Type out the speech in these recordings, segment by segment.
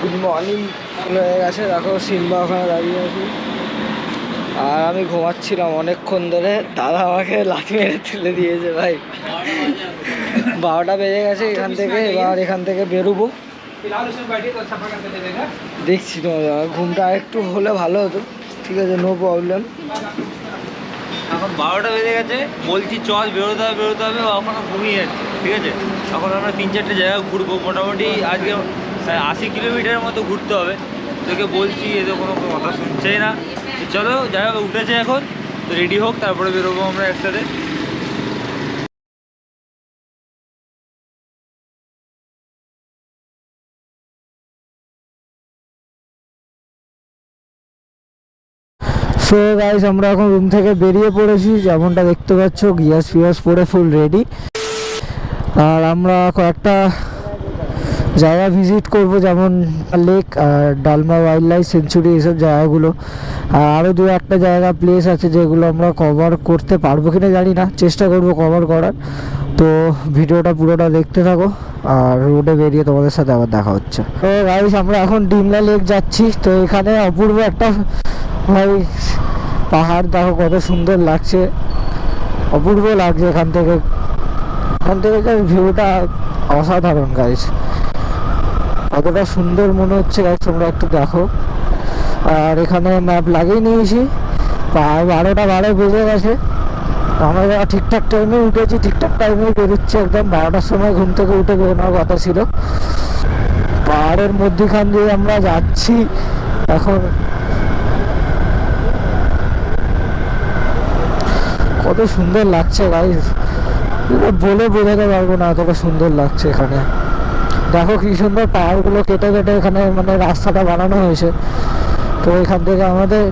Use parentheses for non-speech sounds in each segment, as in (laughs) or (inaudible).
Good morning হয়ে গেছে, দেখো সিম্বা ওখানে দাঁড়িয়ে আছি। আর আমি ঘুমাচ্ছিলাম অনেকক্ষণ ধরে, দাদা আমাকে লাঠি মেরে তুলে দিয়েছে ভাই। বারোটা বেজে গেছে এখান থেকে, এবার এখান থেকে বেরোবো। দেখছি তোমাদের, ঘুমটা একটু হলে ভালো হতো। ঠিক আছে নো প্রবলেম এখন বারোটা বেজে গেছে, বলছি চল বেরোতে হবে বেরোতে হবে ওখানে ঘুমিয়ে যাচ্ছে ঠিক আছে? এখন আমরা তিন চারটে জায়গা ঘুরবো, মোটামুটি আজকে আশি কিলোমিটারের মতো ঘুরতে হবে। তোকে বলছি এতে কোনো কথা শুনছেই না। চলো, যাই হোক, উঠেছে এখন, তো রেডি হোক, তারপরে বেরোবো আমরা একসাথে। সো গাইস আমরা এখন রুম থেকে বেরিয়ে পড়েছি। যেমনটা দেখতে পাচ্ছ গিয়াস ফিয়াস পরে ফুল রেডি আর আমরা কয়েকটা জায়গা ভিজিট করব, যেমন লেক আর ডালমা ওয়াইল্ড লাইফ সেঞ্চুরি এইসব জায়গাগুলো। আর আরও দু একটা জায়গা প্লেস আছে যেগুলো আমরা কভার করতে পারব কিনা জানি না। চেষ্টা করব কভার করার। তো ভিডিওটা পুরোটা দেখতে থাকো আর রোডে বেরিয়ে তোমাদের সাথে আবার দেখা হচ্ছে। তো গাইস আমরা এখন ডিমলা লেক যাচ্ছি। তো এখানে অপূর্ব একটা ভাই, পাহাড় দেখো কত সুন্দর লাগছে। অপূর্ব লাগছে এখান থেকে। এখান থেকে যে ভিউটা অসাধারণ গাইস কতটা সুন্দর মনে হচ্ছে গাইস তোমরা একটু দেখো। আর এখানে ম্যাপ লাগিয়ে নিয়েছি। প্রায় বারোটা বারো বেজে গেছে। আমরা ঠিকঠাক টাইমে উঠেছি। ঠিকঠাক টাইমে বেরোচ্ছে একদম বারোটার সময় ঘুম থেকে উঠে বেরোনোর কথা ছিল। পাহাড়ের মধ্যিখান দিয়ে আমরা যাচ্ছি। এখন কত সুন্দর লাগছে গাইস বলে বোঝাতে পারব না এতটা সুন্দর লাগছে এখানে। দেখো কি সুন্দর পাহাড়গুলো কেটে কেটে এখানে মানে রাস্তাটা বানানো হয়েছে। তো এখান থেকে আমাদের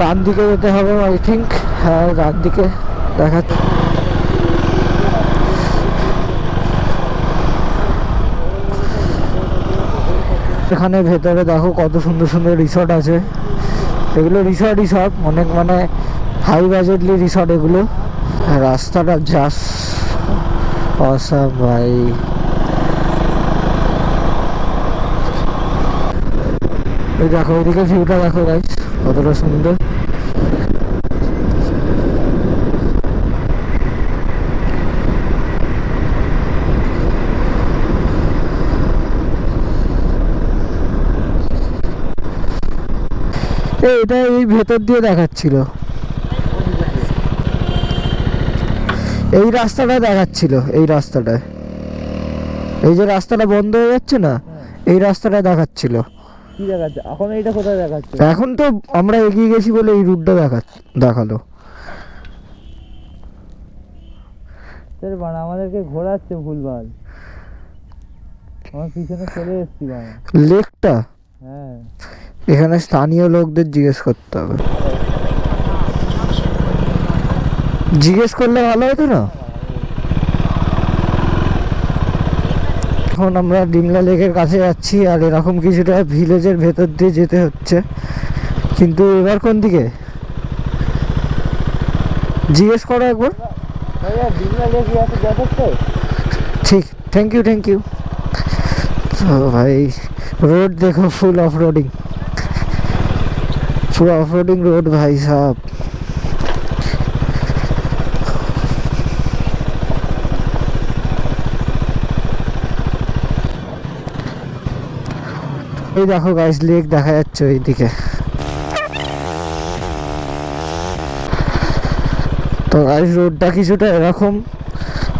ডান দিকে যেতে হবে আই থিঙ্ক হ্যাঁ ডান দিকে দেখা এখানে ভেতরে দেখো কত সুন্দর সুন্দর রিসর্ট আছে। এগুলো রিসর্টই সব অনেক মানে হাই বাজেটলি রিসর্ট এগুলো। রাস্তাটা জাস অসাম ভাই। এই দেখো ওইদিকে ভিউটা দেখো গাইস কতটা সুন্দর। এটা এই ভেতর দিয়ে দেখাচ্ছিল। এই রাস্তাটা দেখাচ্ছিল এই রাস্তাটায়। এই যে রাস্তাটা বন্ধ হয়ে যাচ্ছে না এই রাস্তাটা দেখাচ্ছিল। কি দেখাচ্ছে? এখন এইটা কোথায় দেখাচ্ছে? এখন তো আমরা এগিয়ে গেছি বলে এই রুটটা দেখা দেখাল। মানে আমাদেরকে ঘোরাচ্ছে ভুলভাল। আমার পিছনে চলে এসছি লেকটা হ্যাঁ। এখানে স্থানীয় লোকদের জিজ্ঞেস করতে হবে। জিজ্ঞেস করলে ভালো হতো না এখন আমরা ডিমলা লেকের কাছে যাচ্ছি আর এরকম কিছুটা ভিলেজের ভেতর দিয়ে যেতে হচ্ছে কিন্তু এবার কোন দিকে জিজ্ঞেস করো একবার ভাইয়া ডিমলা লেক আছে যথেষ্ট ঠিক থ্যাংক ইউ থ্যাংক ইউ তো ভাই रोड देखो full of roading full of roading road भाई साहब এই দেখো গাইস লেক দেখা যাচ্ছে ওইদিকে। তো গাইস রোডটা কিছুটা এরকম।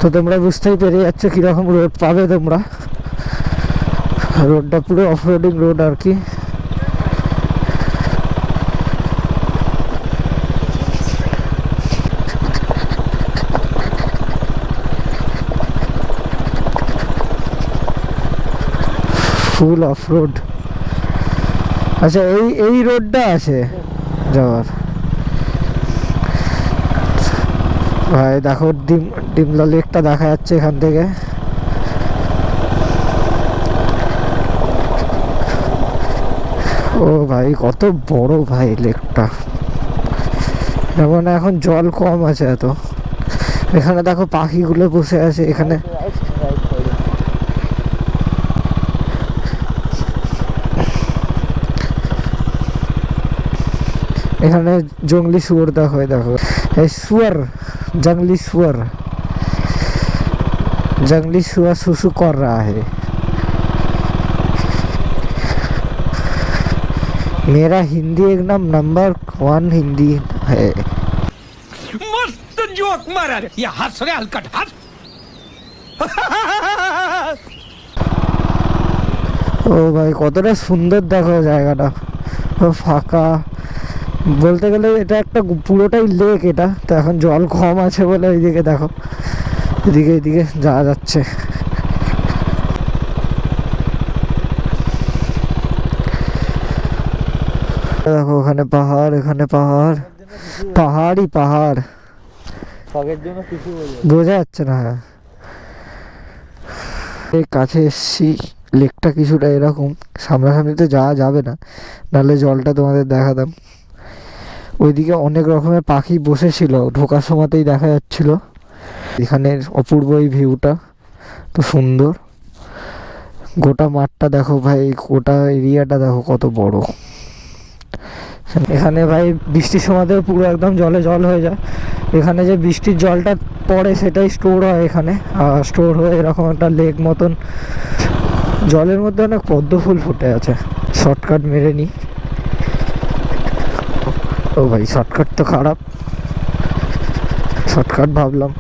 তো তোমরা বুঝতেই পেরে যাচ্ছ কীরকম রোড পাবে তোমরা। রোডটা পুরো অফ রোডিং রোড আর কি। ফুল অফ রোড আচ্ছা এই এই রোডটা আছে যাওয়ার। ভাই, দেখো, ডিম ডিমলা লেকটা দেখা যাচ্ছে এখান থেকে। ও ভাই, কত বড় ভাই লেকটা। যেমন এখন জল কম আছে এত। এখানে দেখো পাখিগুলো বসে আছে, এখানে এখানে জঙ্গলি শুয়োর দেখো এই দেখো এই শুয়ার জঙ্গলি শুয়ার जंगली सुअर सुसु कर रहा है मेरा हिंदी एकदम नंबर वन हिंदी है मस्त जोक मारा रे या हंस रे हलकट हंस ও ভাই কতটা সুন্দর দেখো জায়গাটা ও ফাঁকা বলতে গেলে এটা একটা পুরোটাই লেক এটা। তো এখন জল কম আছে বলে ওইদিকে দেখো। এদিকে এদিকে যাওয়া যাচ্ছে। দেখো ওখানে পাহাড় এখানে পাহাড়। পাহাড়ই পাহাড়। শখের জন্য কিছু বোঝা যাচ্ছে না হ্যাঁ। এই কাছে এসছি লেকটা কিছুটা এরকম। সামনাসামনি তো যাওয়া যাবে না। নাহলে জলটা তোমাদের দেখাতাম। ওইদিকে অনেক রকমের পাখি বসেছিল, ঢোকার সময়তেই দেখা যাচ্ছিল। এখানের অপূর্ব এই ভিউটা, তো সুন্দর। গোটা মাঠটা দেখো ভাই, গোটা এরিয়াটা দেখো কত বড়। এখানে ভাই বৃষ্টির সময়তেও পুরো একদম জলে জল হয়ে যায়। এখানে যে বৃষ্টির জলটা পড়ে সেটাই স্টোর হয় এখানে। আর স্টোর হয়ে এরকম একটা লেক মতন। জলের মধ্যে অনেক পদ্ম ফুল ফুটে আছে। শর্টকাট মেরে নি। ও ভাই শর্টকাট তো খারাপ। শর্টকাট ভাবলাম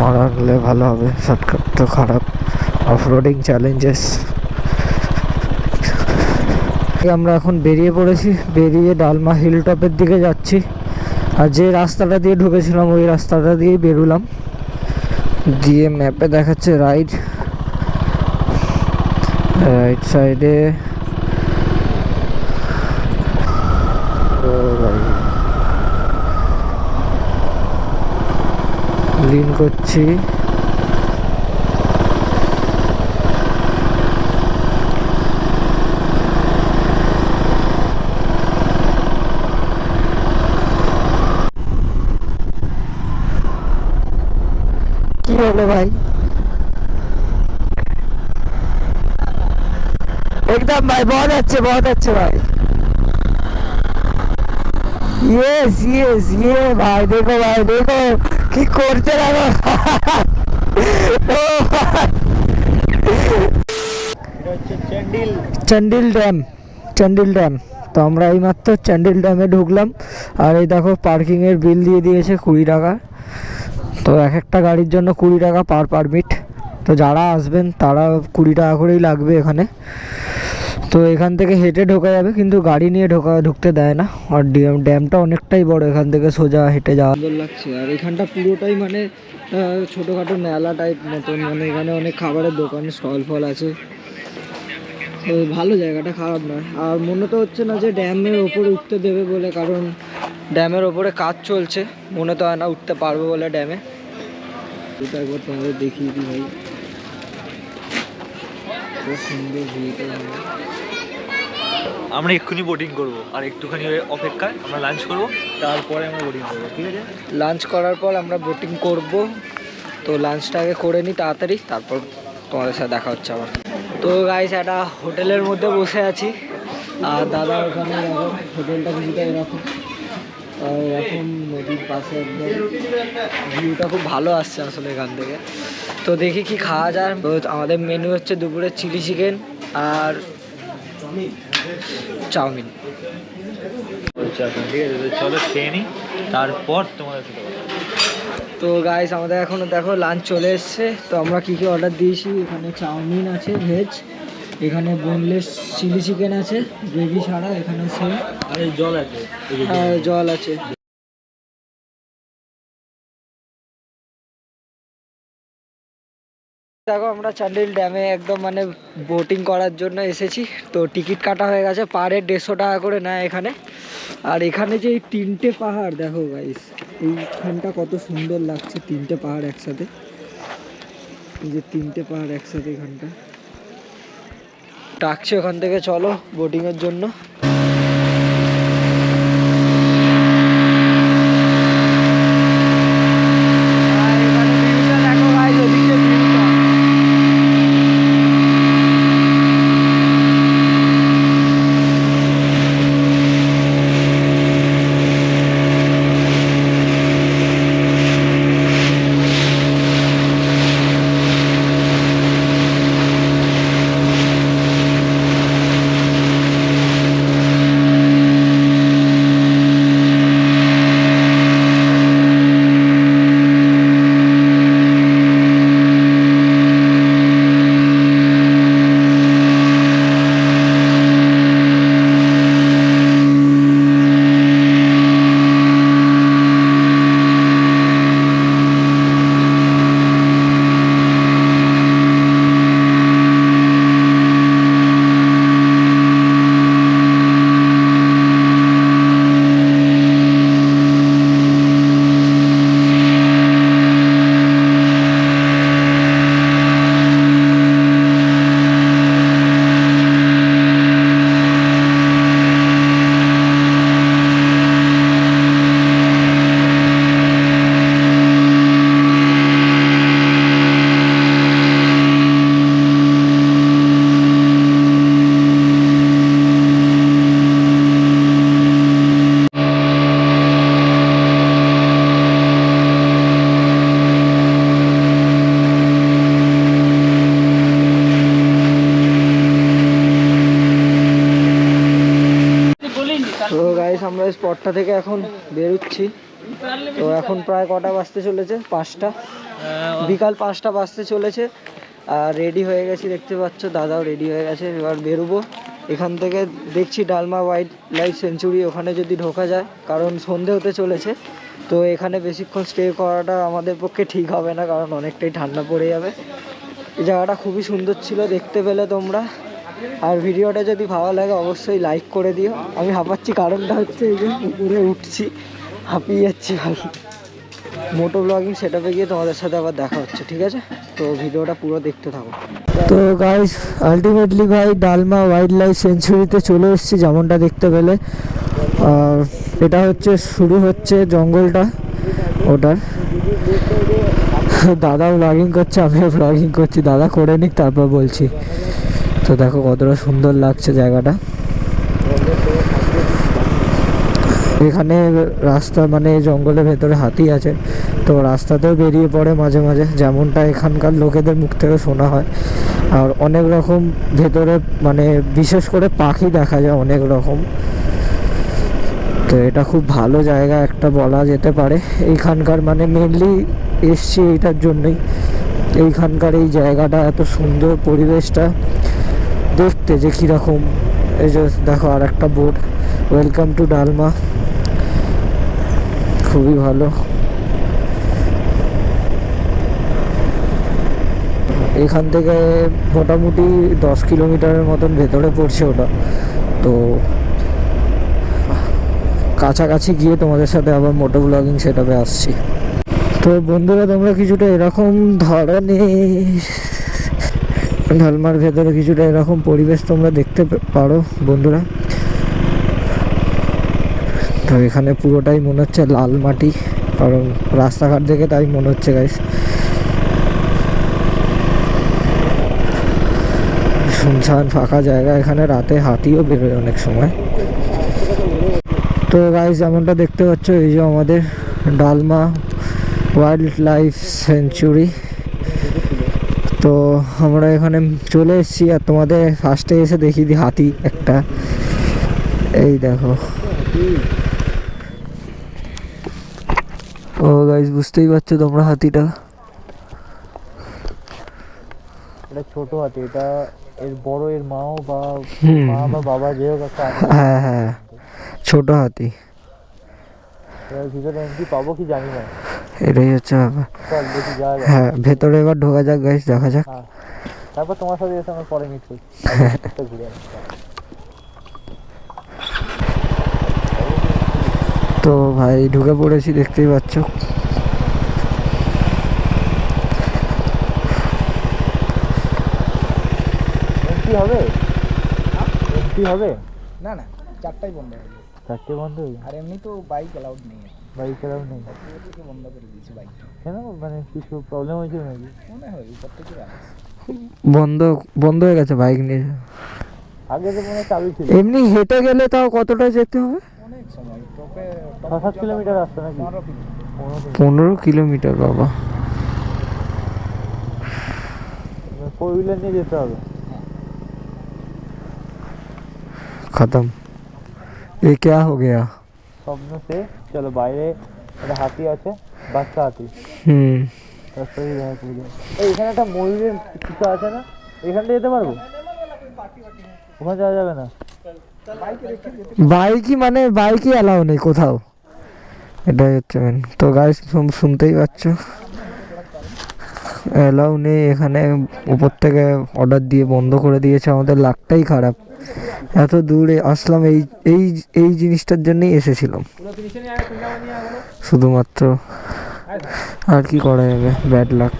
মারালে ভালো হবে শর্টকাট তো খারাপ। অফ রোডিং চ্যালেঞ্জেস আমরা এখন বেরিয়ে পড়েছি, বেরিয়ে ডালমা হিল টপের দিকে যাচ্ছি। আর যে রাস্তাটা দিয়ে ঢুকেছিলাম, ওই রাস্তাটা দিয়েই বেরোলাম। দিয়ে ম্যাপে দেখাচ্ছে রাইট রাইট সাইডে লিন করছি কি হলো ভাই एकदम भाई बहुत अच्छे बहुत अच्छे भाई यस यस ये भाई देखो भाई देखो কি করছে চন্ডিল ড্যাম চন্ডিল ড্যাম। তো আমরা এইমাত্র চন্ডিল ড্যামে ঢুকলাম। আর এই দেখো, পার্কিংয়ের বিল দিয়ে দিয়েছে কুড়ি টাকা। তো এক একটা গাড়ির জন্য কুড়ি টাকা পার পারমিট তো যারা আসবেন, তারা কুড়ি টাকা করেই লাগবে এখানে। তো এখান থেকে হেঁটে ঢোকা যাবে, কিন্তু গাড়ি নিয়ে ঢোকা, ঢুকতে দেয় না। আর ড্যাম, ড্যামটা অনেকটাই বড়, এখান থেকে সোজা হেঁটে যাওয়া। সুন্দর লাগছে। আর এখানটা পুরোটাই মানে ছোটোখাটো মেলা টাইপ মতন। মানে এখানে অনেক খাবারের দোকান, স্টল ফল আছে। তো ভালো জায়গাটা, খারাপ নয়। আর মনে তো হচ্ছে না যে ড্যামের ওপরে উঠতে দেবে বলে, কারণ ড্যামের ওপরে কাজ চলছে। মনে তো হয় না উঠতে পারব বলে ড্যামে। এটা একবার তোমাদের দেখিয়ে দিই ভাই। সুন্দর ভিউটা আমরা এক্ষুনি বোটিং করব। আর একটুখানি অপেক্ষায় আমরা লাঞ্চ করব, তারপরে আমরা বোটিং করব, ঠিক আছে? লাঞ্চ করার পর আমরা বোটিং করব। তো লাঞ্চটা আগে করে নিই তাড়াতাড়ি, তারপর তোমাদের সাথে দেখা হচ্ছে আবার। তো গাইস একটা হোটেলের মধ্যে বসে আছি। আর দাদা ওখানে দেখো, হোটেলটা কিছুটা এরকম। এরকম নদীর পাশে ভিউটা খুব ভালো আসছে আসলে এখান থেকে। তো দেখি কি খাওয়া যায়। আমাদের মেনু হচ্ছে দুপুরে চিলি চিকেন আর চাউমিন ঠিক আছে তো চলো খেয়ে নিই তারপর তোমাদের। তো গাইস আমাদের এখনও দেখো লাঞ্চ চলে এসছে তো আমরা কী কী অর্ডার দিয়েছি এখানে চাউমিন আছে ভেজ এখানে বোনলেস চিলি চিকেন আছে গ্রেভি ছাড়া এখানে সেম আর জল আছে এই যে জল। আর জল আছে দেখো, আমরা চান্ডিল ড্যামে একদম মানে বোটিং করার জন্য এসেছি। তো টিকিট কাটা হয়ে গেছে পারে দেড়শো টাকা করে নেয় এখানে। আর এখানে যে এই তিনটে পাহাড়, দেখো গাইস এইখানটা কত সুন্দর লাগছে, তিনটে পাহাড় একসাথে। এই যে তিনটে পাহাড় একসাথে এখানটা। ডাকছে ওখান থেকে, চলো বোটিংয়ের জন্য। স্পটটা থেকে এখন বেরোচ্ছি। তো এখন প্রায় কটা বাজতে চলেছে? পাঁচটা। বিকাল পাঁচটা বাজতে চলেছে। আর রেডি হয়ে গেছি, দেখতে পাচ্ছ, দাদাও রেডি হয়ে গেছে, এবার বেরোবো। এখান থেকে দেখছি ডালমা ওয়াইল্ড লাইফ সেঞ্চুরি ওখানে যদি ঢোকা যায়, কারণ সন্ধে হতে চলেছে। তো এখানে বেশিক্ষণ স্টে করাটা আমাদের পক্ষে ঠিক হবে না, কারণ অনেকটাই ঠান্ডা পড়ে যাবে। এই জায়গাটা খুবই সুন্দর ছিল, দেখতে পেলে তোমরা। আর ভিডিওটা যদি ভালো লাগে, অবশ্যই লাইক করে দিও। আমি হাঁপাচ্ছি কারণটা হচ্ছে এই যে উপরে উঠছি, হাঁপিয়ে যাচ্ছি ভাই মোটো ব্লগিং সেটাপে গিয়ে তোমাদের সাথে আবার দেখা হচ্ছে, ঠিক আছে? তো ভিডিওটা পুরো দেখতে থাকো। তো গাইস আলটিমেটলি ভাই ডালমা ওয়াইল্ড লাইফ সেঞ্চুরিতে চলে এসেছি, যেমনটা দেখতে পেলে। আর এটা হচ্ছে, শুরু হচ্ছে জঙ্গলটা, ওটার। দাদা ব্লগিং করছে, আমিও ব্লগিং করছি, দাদা করে নিক, তারপর বলছি। তো দেখো কতটা সুন্দর লাগছে জায়গাটা। এখানে রাস্তা মানে জঙ্গলের ভেতরে হাতি আছে, তো রাস্তাতেও বেরিয়ে পড়ে মাঝে মাঝে, যেমনটা এখানকার লোকেদের মুখ থেকে শোনা হয়। আর অনেক রকম ভেতরে মানে বিশেষ করে পাখি দেখা যায় অনেক রকম। তো এটা খুব ভালো জায়গা একটা বলা যেতে পারে। এইখানকার মানে মেনলি এসছি এইটার জন্যই। এইখানকার এই জায়গাটা এত সুন্দর পরিবেশটা। দেখতে যে কীরকম। এই যে দেখো আর একটা বোর্ড ওয়েলকাম টু ডালমা খুবই ভালো। এখান থেকে মোটামুটি দশ কিলোমিটারের মতন ভেতরে পড়ছে ওটা। তো কাছাকাছি গিয়ে তোমাদের সাথে আবার মোটো ব্লগিং সেটাপে আসছি। তো বন্ধুরা, তোমরা কিছুটা এরকম ধরনের ঢালমার ভেতরে কিছুটা এরকম পরিবেশ তোমরা দেখতে পারো, বন্ধুরা। তো এখানে পুরোটাই মনে হচ্ছে লাল মাটি, কারণ রাস্তাঘাট দেখে তাই মনে হচ্ছে গাইস শুনশান ফাঁকা জায়গা, এখানে রাতে হাতিও বেরোয় অনেক সময়। তো গাইস যেমনটা দেখতে পাচ্ছ, এই যে আমাদের ডালমা ওয়াইল্ড লাইফ সেঞ্চুরি তো আমরা এখানে চলে এসেছি আর তোমাদের ফার্স্টে এসে দেখি দিই হাতি একটা। এই দেখো। ও গাইস বুঝতেই পারছ তোমরা হাতিটা? এটা ছোট হাতি এটা এর বড় এর মাও বা। মা বা বাবা যে হোক একটা হ্যাঁ হ্যাঁ। ছোট হাতি। ভিতরে এন্ট্রি পাবো কি জানি না। এটাই হচ্ছে ব্যাপার। হ্যাঁ ভেতরে এবার ঢোকা যাক গাইস দেখা যাক। হ্যাঁ। তারপর তোমার সাথে এসে আমার পরে মিট করছি। তো ভাই ঢুকে পড়েছি দেখতেই পাচ্ছ। এন্ট্রি হবে? এন্ট্রি হবে? না না চারটাই বন্ধ হয়ে গেছে। চারটে বন্ধ হয়ে আর এমনি তো বাইক অ্যালাউড নেই। এখন। বাইক চালাও নেই উপর থেকে বন্ধ করে দিয়েছে বাইকটা কেন মানে কিছু প্রবলেম হয়েছিল নাকি মনে হয় উপর থেকে আসছে বন্ধ বন্ধ হয়ে গেছে বাইক নিয়ে আগে তো মনে হয় চালু ছিল এমনি হেঁটে গেলে তাও কতটা যেতে হবে অনেক সময় টপে ছ সাত কিলোমিটার রাস্তা নাকি পনেরো কিলোমিটার পনেরো কিলোমিটার পনেরো কিলোমিটার বাবা ফোর হুইলার নিয়ে যেতে হবে खत्म ये क्या हो गया স্বপ্ন সে চলো বাইরে একটা হাতি আছে বাচ্চা হাতি। হুম। এখানে একটা ময়ূরের কিছু আছে না? এখান থেকে যেতে পারব? ওখানে যাওয়া যাবে না। বাইকই মানে বাইকই অ্যালাউ নেই কোথাও। এটাই হচ্ছে মেন তো গাইস শুনতেই পাচ্ছ। অ্যালাউ নেই এখানে। উপর থেকে অর্ডার দিয়ে বন্ধ করে দিয়েছে। আমাদের লাকটাই খারাপ। এত দূরে আসলাম, এই এই এই জিনিসটার জন্যই এসেছিলাম। শুধুমাত্র আর কি করা যাবে ব্যাড লাক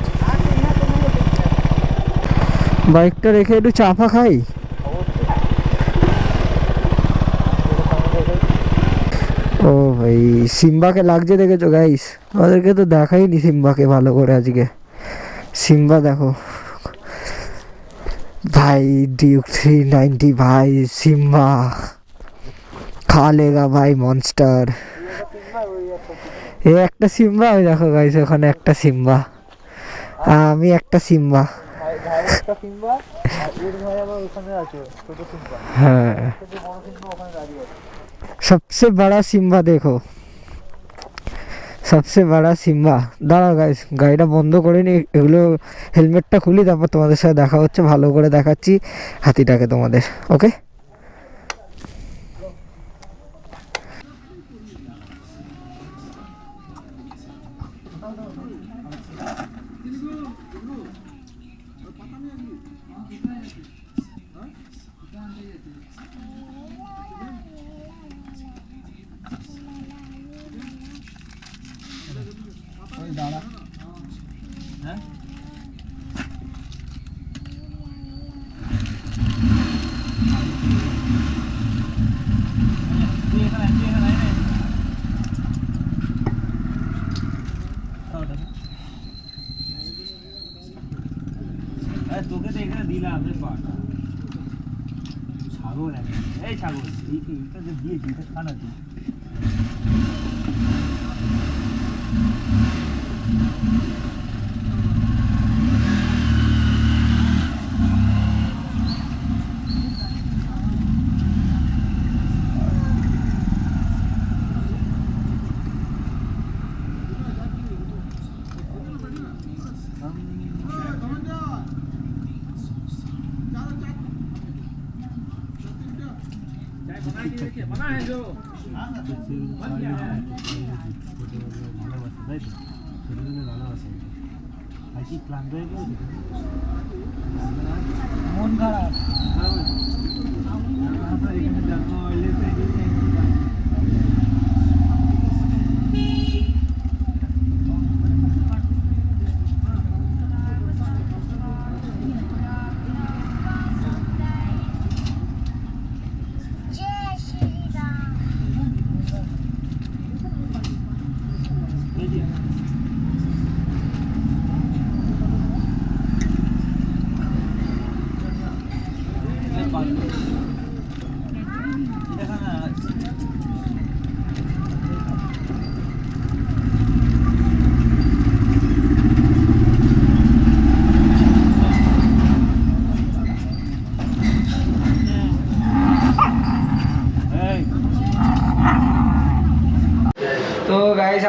বাইকটা রেখে একটু চাপা খাই। ও ভাই, সিম্বাকে লাগছে দেখেছ গাইস আমাদেরকে তো দেখাইনি সিম্বাকে ভালো করে আজকে। সিম্বা দেখো। ভাই ডিউক থ্রি নাইনটি ভাই, সিম্বা। খা লেগা ভাই মনস্টার এ একটা সিম্বা ওই দেখো গাইস ওখানে একটা সিম্বা। আমি একটা সিম্বা। ভাই ভাই একটা সিম্বা আর এর ভাই আবার ওখানে আছে ছোট সিম্বা হ্যাঁ ছোট বড় সিম্বা ওখানে সবচেয়ে বড় সিম্বা। দাঁড়াও গাইস গাড়িটা বন্ধ করে নি এগুলো হেলমেটটা খুলি, তারপর তোমাদের সাথে দেখা হচ্ছে, ভালো করে দেখাচ্ছি হাতিটাকে তোমাদের ওকে এখানে দিলাম ছাগল। এই ছাগল এইটা যে দিয়েছি এটা খানা তুই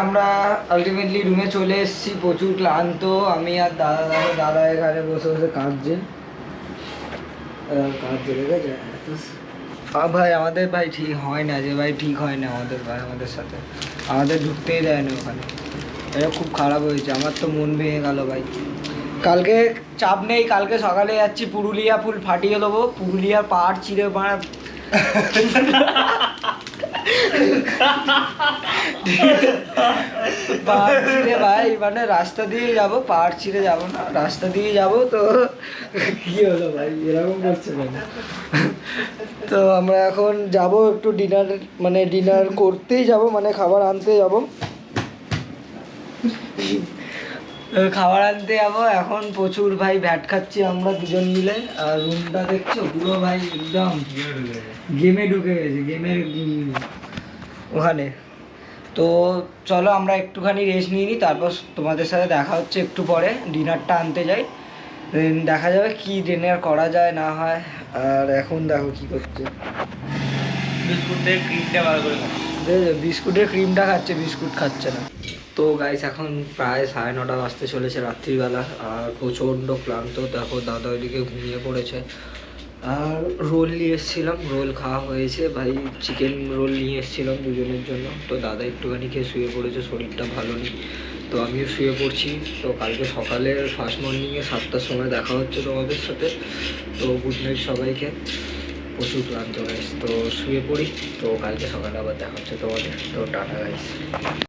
আমরা আলটিমেটলি রুমে চলে এসেছি প্রচুর ক্লান্ত। আমি আর দাদা দাদা দাদা এখানে বসে বসে কাঁদছে। কাঁদছে ঠিক আছে আ ভাই আমাদের ভাই ঠিক হয় না যে ভাই ঠিক হয় না আমাদের ভাই আমাদের সাথে। আমাদের ঢুকতেই দেয় না ওখানে। এটা খুব খারাপ হয়েছে। আমার তো মন ভেঙে গেল ভাই। কালকে চাপ নেই কালকে সকালে যাচ্ছি পুরুলিয়া ফুল ফাটিয়ে দেবো। পুরুলিয়ার পাহাড় চিড়ে মারা। (laughs) (laughs) পাহাড় ছিঁড়ে ভাই মানে রাস্তা দিয়ে যাব পাহাড় ছিঁড়ে যাব না রাস্তা দিয়ে যাব তো কি হলো ভাই এরকম করছে কেন? তো আমরা এখন যাব একটু ডিনার মানে ডিনার করতেই যাব মানে খাবার আনতে যাব। খাবার আনতে যাব এখন প্রচুর ভাই ভ্যাট খাচ্ছি আমরা দুজন মিলে আর রুমটা দেখছ? পুরো ভাই একদম গেমে ঢুকে গেছে গেমের ওখানে। তো চলো আমরা একটুখানি রেস্ট নিয়ে নিই তারপর তোমাদের সাথে দেখা হচ্ছে একটু পরে ডিনারটা আনতে যাই। দেখা যাবে কি ডিনার করা যায় না হয় আর এখন দেখো কি করছে। বিস্কুট থেকে ক্রিমটা করে বিস্কুটের ক্রিমটা খাচ্ছে বিস্কুট খাচ্ছে না। তো গাইস এখন প্রায় সাড়ে নটা বাজতে চলেছে রাত্রিবেলা আর প্রচণ্ড ক্লান্ত। দেখো দাদা ওইদিকে ঘুমিয়ে পড়েছে। আর রোল নিয়ে এসেছিলাম, রোল খাওয়া হয়েছে। ভাই চিকেন রোল নিয়ে এসেছিলাম দুজনের জন্য। তো দাদা একটুখানি খেয়ে শুয়ে পড়েছে, শরীরটা ভালো নেই। তো আমিও শুয়ে পড়ছি। তো কালকে সকালে ফার্স্ট মর্নিংয়ে সাতটার সময় দেখা হচ্ছে তোমাদের সাথে। তো গুড নাইট সবাইকে। প্রচুর ক্লান্ত গাইস তো শুয়ে পড়ি। তো কালকে সকালে আবার দেখা হচ্ছে তোমাদের। তো টাটা গাইস